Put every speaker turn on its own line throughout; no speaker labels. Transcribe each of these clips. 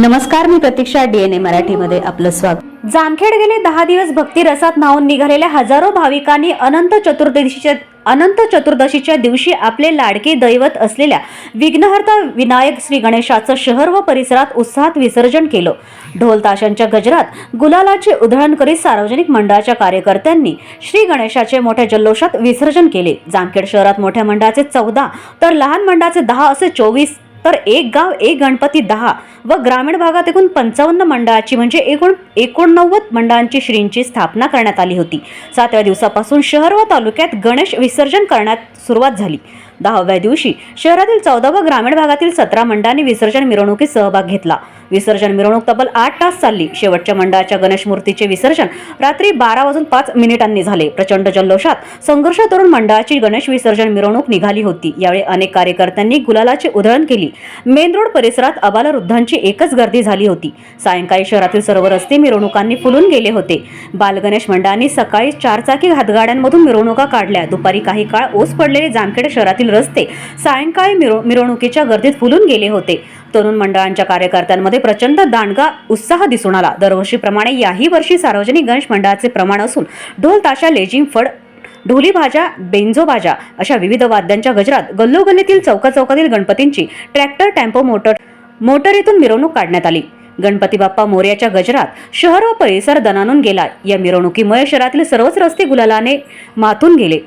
नमस्कार मी प्रतीक्षा डीएनए मराठीमध्ये आपलं स्वागत.
जामखेड गेले दहा दिवस भक्ती रसात न्हावून निघालेल्या हजारो भाविकांनी अनंत चतुर्दशीच्या अनंत चतुर्दशीच्या दिवशी आपले लाडके दैवत असलेल्या विघ्नहर्ता विनायक श्री गणेशाचं शहर व परिसरात उत्साहात विसर्जन केलं. ढोल ताशांच्या गजरात गुलालाचे उधळण करीत सार्वजनिक मंडळाच्या कार्यकर्त्यांनी श्री गणेशाचे मोठ्या जल्लोषात विसर्जन केले. जामखेड शहरात मोठ्या मंडळाचे चौदा तर लहान मंडळाचे दहा असे चोवीस तर एक गाव एक गणपती दहा व ग्रामीण भागात एकूण पंचावन्न मंडळाची म्हणजे एकूण एकोणनव्वद मंडळांची श्रींची स्थापना करण्यात आली होती. सातव्या दिवसापासून शहर व तालुक्यात गणेश विसर्जन करण्यात सुरुवात झाली. दहाव्या दिवशी शहरातील चौदा व ग्रामीण भागातील सतरा मंडळांनी विसर्जन मिरवणुकीत सहभाग घेतला. विसर्जन मिरवणूक तब्बल आठ तास चालली. शेवटच्या मंडळाच्या गणेश मूर्तीचे विसर्जन रात्री बारा वाजून पाच मिनिटांनी झाले. प्रचंड जल्लोषात संघर्ष तरुण मंडळाची गणेश विसर्जन मिरवणूक निघाली होती. यावेळी अनेक कार्यकर्त्यांनी गुलालाची उधळण केली. मेन रोड परिसरात अबालवृद्धांची एकच गर्दी झाली होती. सायंकाळी शहरातील सर्व रस्ते मिरवणुकांनी फुलून गेले होते. बालगणेश मंडळांनी सकाळी चारचाकी हातगाड्यांमधून मिरवणुका काढल्या. दुपारी काही काळ ओस पडलेले जामखेड शहरातील रस्ते सायंकाळी मिरव मिरवणुकीच्या गर्दीत फुलून गेले होते. तरुण मंडळांच्या कार्यकर्त्यांमध्ये प्रचंड दांडगा उत्साह दिसून आला. दरवर्षीप्रमाणे याही वर्षी सार्वजनिक गणेश मंडळाचे प्रमाण असून ढोल ताशा लेझिम फड ढोली भाज्या बेंजो भाज्या अशा विविध वाद्यांच्या गजरात गल्लोगल्लीतील चौका चौकातील गणपतींची ट्रॅक्टर टेम्पो मोटर मोटरीतून मिरवणूक काढण्यात आली. गणपती बाप्पा मोर्याच्या गजरात शहर व परिसर दणानून गेला. या मिरवणुकीमुळे शहरातील सर्वच रस्ते गुलालाने माथून गेले.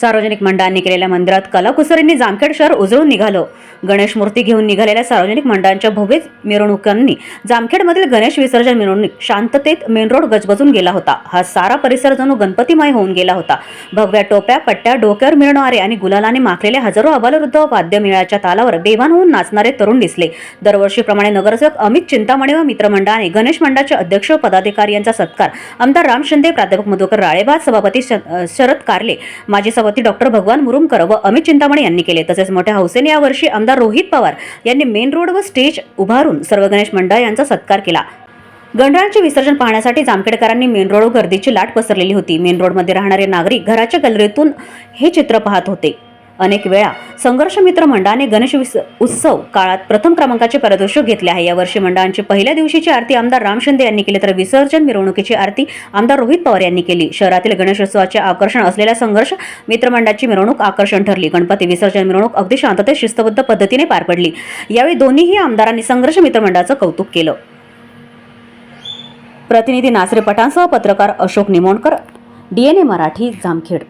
सार्वजनिक मंडळांनी केलेल्या मंदिरात कलाकुसरींनी जामखेड शहर उजळून निघालं. गणेश मूर्ती घेऊन निघालेल्या सार्वजनिक मंडळांच्या भव्य मिरवणुकांनी जामखेडमधील गणेश विसर्जन मिरवणूक शांततेत मेन रोड गजबजून गेला होता. हा सारा परिसर जणू गणपतीमय होऊन गेला होता. भगव्या टोप्या पट्ट्या डोक्यावर मिळणारे आणि गुलालाने माखलेले हजारो अबालवृद्ध वाद्य मेळाच्या तालावर बेभान होऊन नाचणारे तरुण दिसले. दरवर्षीप्रमाणे नगरसेवक अमित चिंतामणी व मित्रमंडळाने गणेश मंडळाचे अध्यक्ष व पदाधिकारी यांचा सत्कार आमदार राम शिंदे प्राध्यापक मधुकर राळेबाद सभापती श- शरद कारले माजी सभापती डॉक्टर भगवान मुरुमकर व अमित चिंतामणी यांनी केले. तसेच मोठ्या हौसेने यावर्षी आमदार रोहित पवार यांनी मेन रोड व स्टेज उभारून सर्व गणेश मंडळ यांचा सत्कार केला. गणरायांचे विसर्जन पाहण्यासाठी जामखेडकरांनी मेन रोड गर्दीची लाट पसरलेली होती. मेन रोडमध्ये राहणारे नागरिक घराच्या गॅलरीतून हे चित्र पाहत होते. अनेक वेळा संघर्ष मित्र मंडळाने गणेश उत्सव काळात प्रथम क्रमांकाचे पारितोषिक घेतले आहे. यावर्षी मंडळांची पहिल्या दिवशीची आरती आमदार राम शिंदे यांनी केली तर विसर्जन मिरवणुकीची आरती आमदार रोहित पवार यांनी केली. शहरातील गणेशोत्सवाचे आकर्षण असलेल्या संघर्ष मित्रमंडळाची मिरवणूक आकर्षण ठरली. गणपती विसर्जन मिरवणूक अगदी शांततेत शिस्तबद्ध पद्धतीने पार पडली. यावेळी दोन्हीही आमदारांनी संघर्ष मित्रमंडळाचं कौतुक केलं. प्रतिनिधी नासरे पठाणसह पत्रकार अशोक निमोणकर डीएनए मराठी जामखेड.